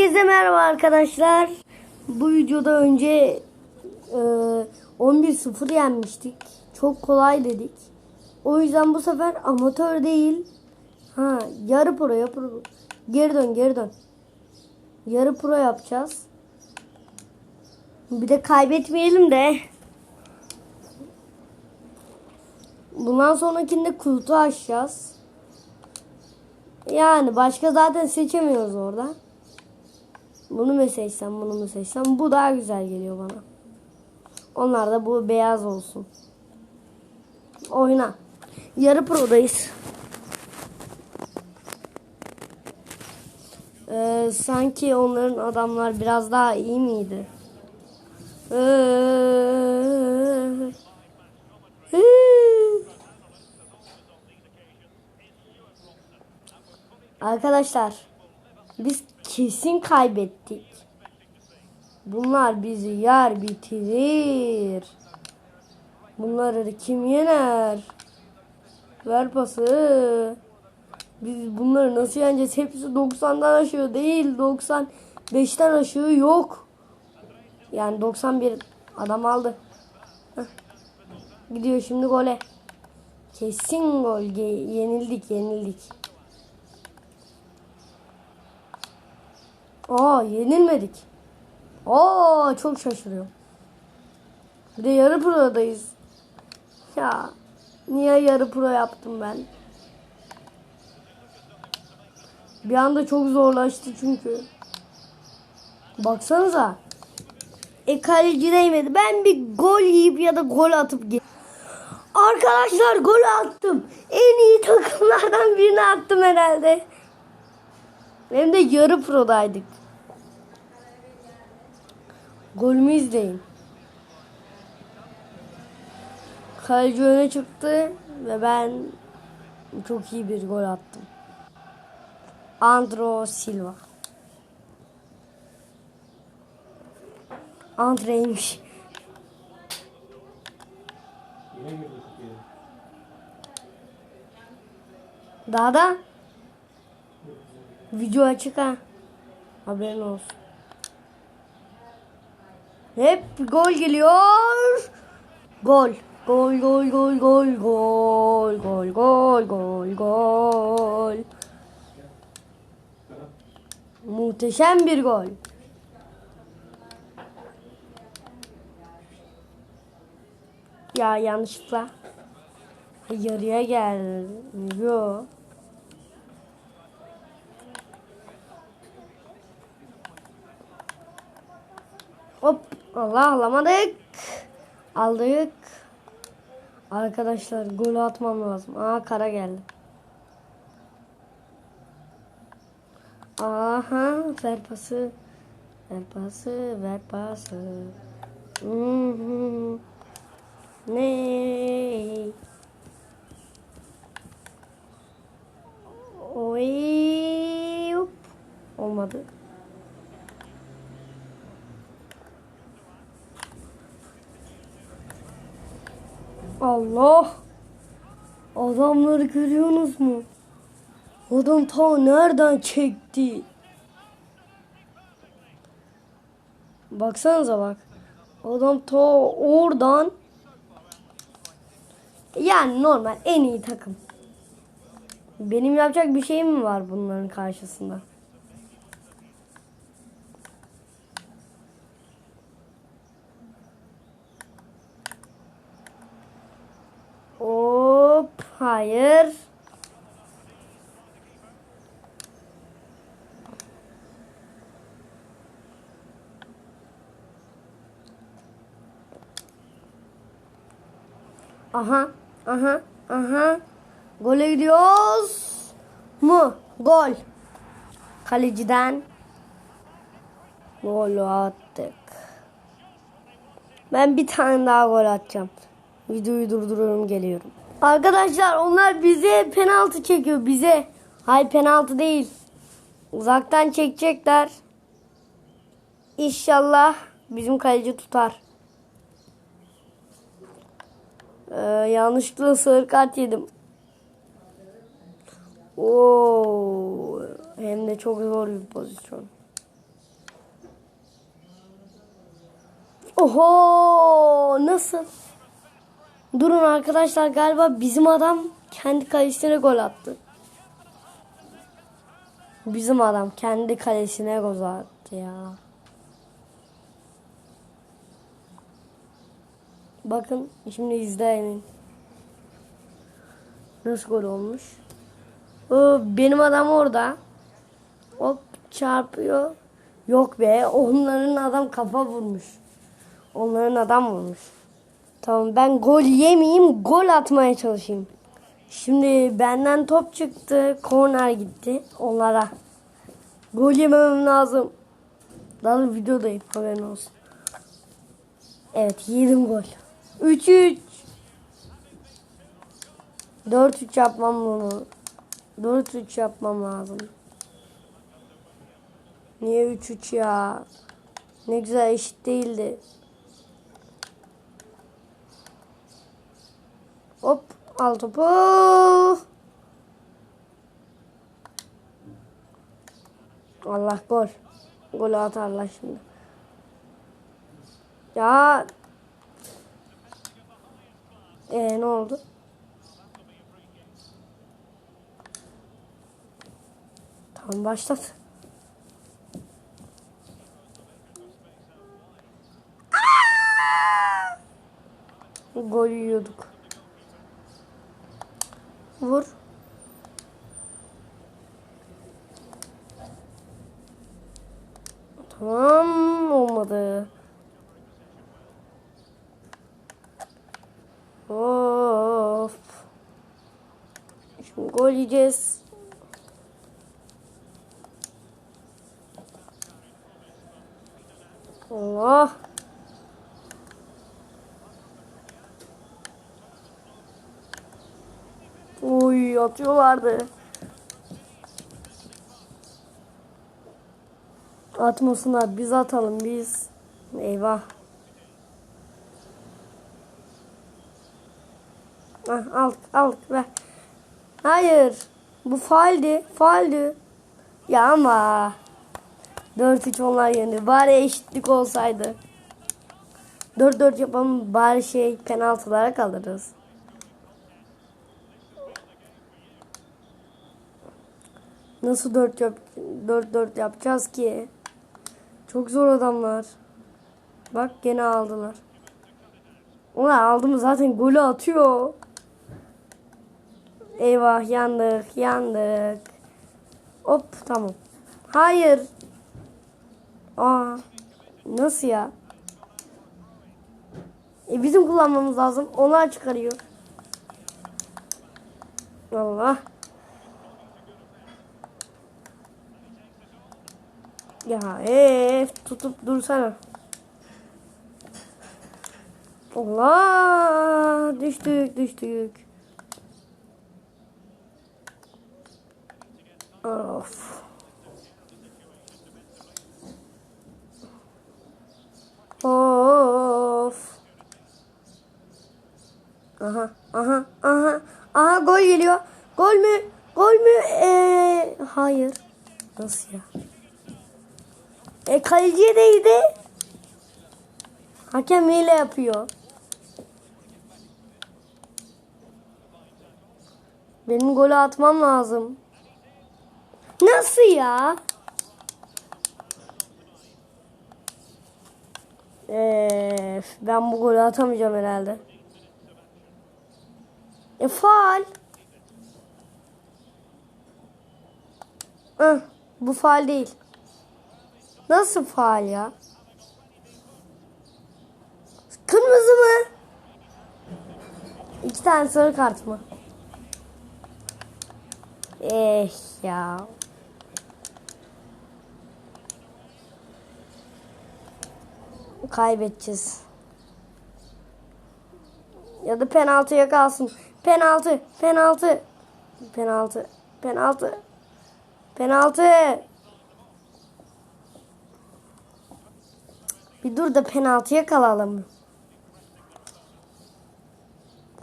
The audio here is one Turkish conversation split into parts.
Herkese merhaba arkadaşlar. Bu videoda önce e, 11-0 yenmiştik. Çok kolay dedik. O yüzden bu sefer amatör değil. Ha, yarı pro yapı Geri dön geri dön. Yarı pro yapacağız. Bir de kaybetmeyelim de. Bundan sonrakinde kutu açacağız. Yani başka zaten seçemiyoruz orada. Bunu mu seçsem bunu mu seçsem bu daha güzel geliyor bana. Onlar da bu beyaz olsun. Oyna. Yarı prodayız. Ee, sanki onların adamlar biraz daha iyi miydi? Ee, ee. Arkadaşlar biz kesin kaybettik. Bunlar bizi yer bitirir. Bunları kim yener? Ver pası. Biz bunları nasıl yeneceğiz? Hepsi 90'dan aşağı değil. 95'ten aşağı yok. Yani 91 adam aldı. Heh. Gidiyor şimdi gole. Kesin gol. Yenildik yenildik. Aa yenilmedik. Aa çok şaşırıyorum. Bir de yarı prodayız. Ya niye yarı pro yaptım ben? Bir anda çok zorlaştı çünkü. Baksanıza. E kaleci değmedi. Ben bir gol yiyip ya da gol atıp gel. Arkadaşlar gol attım. En iyi takımlardan birini attım herhalde. Hem de yarı prodaydık. Golümü izleyin. Kaleci öne çıktı ve ben çok iyi bir gol attım. Andro Silva. Andre'ymiş. Daha da video açık ha. Haberin olsun. Hep gol geliyor. Gol. Gol gol gol gol gol gol gol gol gol. Muhteşem bir gol. Ya yanlışlıkla yarıya gel. Yo. Hop Allah alamadık. Aldık. Arkadaşlar gol atmam lazım. Aa kara geldi. Aha ver pası. Ver pası. Ver pası. Ne? Oy. Hop. Olmadı. Allah. Adamları görüyorsunuz mu? Adam ta nereden çekti? Baksanıza bak. Adam ta oradan yani normal en iyi takım. Benim yapacak bir şeyim mi var bunların karşısında? Hop, hayır. Aha, aha, aha. Gole gidiyoruz. Mu? Gol. Kaleciden gol attık. Ben bir tane daha gol atacağım. Videoyu durduruyorum geliyorum. Arkadaşlar onlar bize penaltı çekiyor bize. Hay penaltı değil. Uzaktan çekecekler. İnşallah bizim kaleci tutar. Ee, yanlışlıkla sarı kart yedim. Oo, hem de çok zor bir pozisyon. Oho nasıl? Durun arkadaşlar galiba bizim adam kendi kalesine gol attı. Bizim adam kendi kalesine gol attı ya. Bakın şimdi izleyin. Nasıl gol olmuş? Oo, benim adam orada. Hop çarpıyor. Yok be onların adam kafa vurmuş. Onların adam vurmuş. Tamam ben gol yemeyeyim gol atmaya çalışayım. Şimdi benden top çıktı. Korner gitti onlara. Gol yememem lazım. Daha da videodayım haberin olsun. Evet yedim gol. 3-3. 4-3 yapmam bunu. 4-3 yapmam lazım. Niye 3-3 ya? Ne güzel eşit değildi. Hop al topu. Allah gol. Golü atarlar şimdi. Ya. Ee, ne oldu? Tamam başlat. Gol yiyorduk. Vur. Tamam olmadı. Of. Şimdi gol yiyeceğiz. Allah. Uy atıyorlardı. Atmasınlar biz atalım biz. Eyvah. Ah, al al ver. Hayır. Bu faaldi. Faaldi. Ya ama. 4-3 onlar yendi. Bari eşitlik olsaydı. 4-4 yapalım bari şey penaltılara kalırız. Nasıl 4 yap 4 4 yapacağız ki? Çok zor adamlar. Bak gene aldılar. Onlar aldı mı zaten golü atıyor. Eyvah yandık yandık. Hop tamam. Hayır. Aa nasıl ya? E bizim kullanmamız lazım. Onlar çıkarıyor. Allah. Ya ee, tutup dursana. Allah düştük düştük. Of. Of. Aha, aha, aha. Aha gol geliyor. Gol mü? Gol mü? Ee, hayır. Nasıl ya? E kaleciye değdi. Hakem hile yapıyor. Benim golü atmam lazım. Nasıl ya? Ee, ben bu golü atamayacağım herhalde. E faal. Hah, bu faal değil. Nasıl faal ya? Kırmızı mı? İki tane sarı kart mı? Eh ya. Kaybedeceğiz. Ya da penaltıya kalsın. Penaltı, penaltı. Penaltı, penaltı. Penaltı. Bir dur da penaltıya kalalım.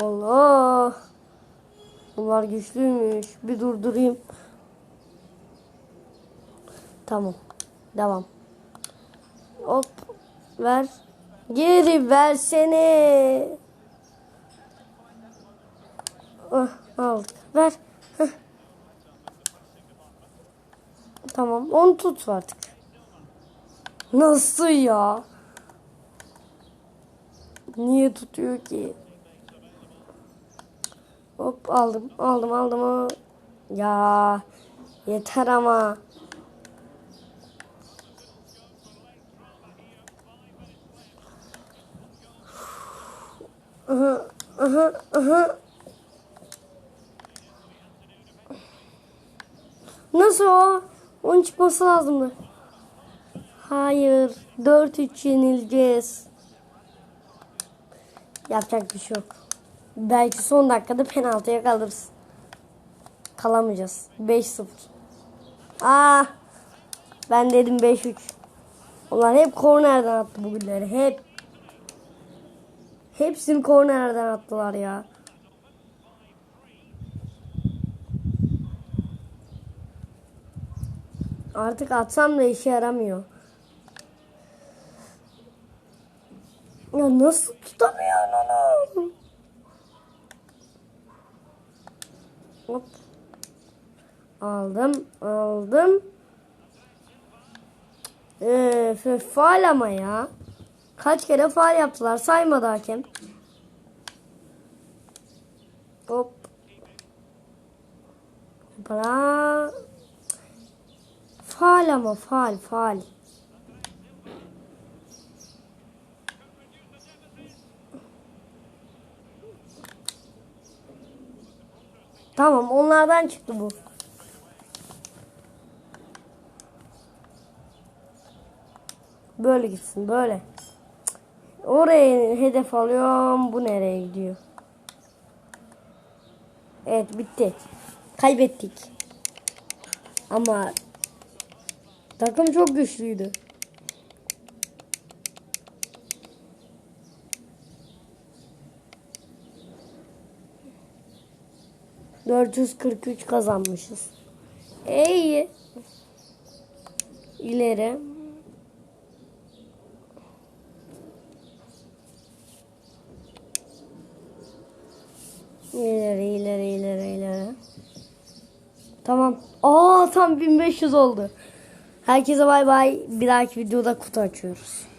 Allah. Bunlar güçlüymüş. Bir durdurayım. Tamam. Devam. Hop. Ver. Geri versene. Ah, aldık. Ver. Tamam. Onu tut artık. Nasıl ya? Niye tutuyor ki? Hop aldım. Aldım aldım. Ya yeter ama. Nasıl o? Onun çıkması lazımdı. Hayır. 4-3 yenileceğiz. Yapacak bir şey yok. Belki son dakikada penaltıya kalırız. Kalamayacağız. 5-0. Aa, ben dedim 5-3. Onlar hep kornerden attı bugünleri. Hep. Hepsini kornerden attılar ya. Artık atsam da işe yaramıyor. Ya nasıl tutamıyorsun onu? Hop. Aldım, aldım. Ee, faal ama ya. Kaç kere faal yaptılar saymadı hakem. Hop. Para. Faal ama faal faal. Tamam onlardan çıktı bu. Böyle gitsin böyle. Oraya hedef alıyorum. Bu nereye gidiyor? Evet bitti. Kaybettik. Ama takım çok güçlüydü. ...443 kazanmışız. İyi. İleri. İleri ileri ileri ileri. Tamam. Aa tam 1500 oldu. Herkese bay bay. Bir dahaki videoda kutu açıyoruz.